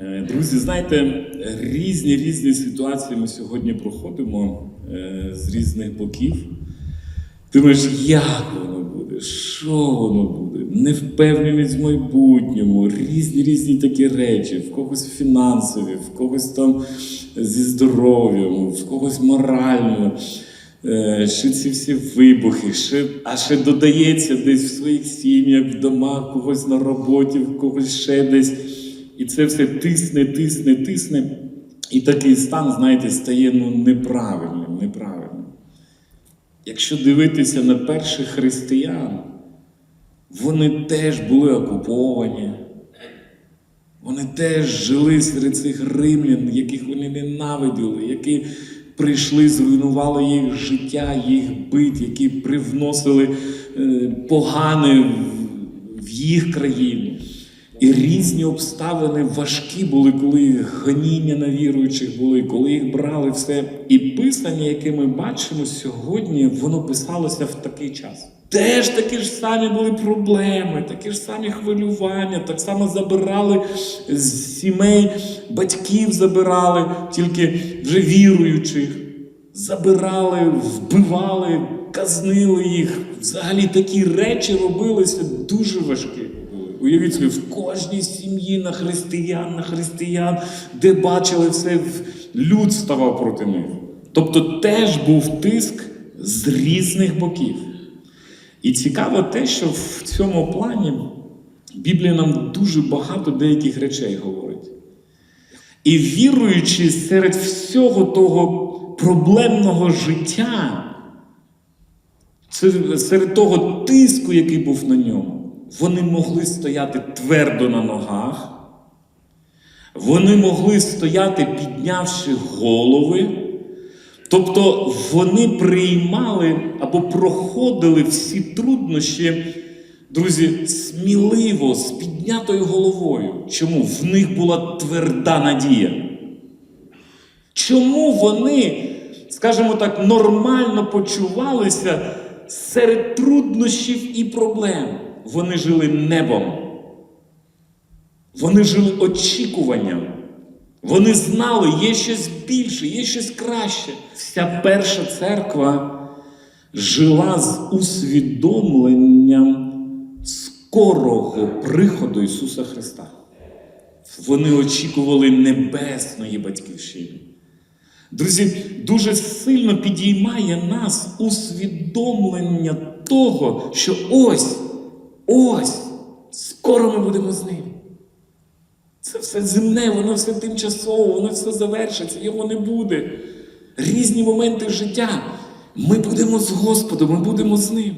Е, Друзі, знаєте, різні різні ситуації ми сьогодні проходимо е, з різних боків. Думаєш, як воно буде, що воно буде? Невпевненість в майбутньому, різні різні такі речі, в когось фінансові, в когось там зі здоров'ям, в когось морально. Е, Ще ці всі вибухи, ще, а ще додається десь в своїх сім'ях, в домах, когось на роботі, в когось ще десь. І це все тисне, тисне, тисне. І такий стан, знаєте, стає ну, неправильним, неправильним. Якщо дивитися на перших християн, вони теж були окуповані. Вони теж жили серед цих римлян, яких вони ненавиділи, які прийшли, зруйнували їх життя, їх бит, які привносили е, погане в- в їх країну. І різні обставини важкі були, коли гоніння на віруючих були, коли їх брали все. І писання, яке ми бачимо сьогодні, воно писалося в такий час. Теж такі ж самі були проблеми, такі ж самі хвилювання, так само забирали з сімей, батьків забирали, тільки вже віруючих. Забирали, вбивали, казнили їх. Взагалі такі речі робилися дуже важкі. Уявіть собі, в кожній сім'ї на християн, на християн, де бачили все, люд ставав проти них. Тобто теж був тиск з різних боків. І цікаво те, що в цьому плані Біблія нам дуже багато деяких речей говорить. І віруючи серед всього того проблемного життя, серед того тиску, який був на ньому, вони могли стояти твердо на ногах, вони могли стояти, піднявши голови. Тобто вони приймали або проходили всі труднощі, друзі, сміливо, з піднятою головою. Чому? В них була тверда надія. Чому вони, скажімо так, нормально почувалися серед труднощів і проблем? Вони жили небом. Вони жили очікуванням. Вони знали, є щось більше, є щось краще. Вся перша церква жила з усвідомленням скорого приходу Ісуса Христа. Вони очікували небесної батьківщини. Друзі, дуже сильно підіймає нас усвідомлення того, що ось, ось, скоро ми будемо з ним. Це все земне, воно все тимчасово, воно все завершиться, його не буде. Різні моменти життя. Ми будемо з Господом, ми будемо з ним.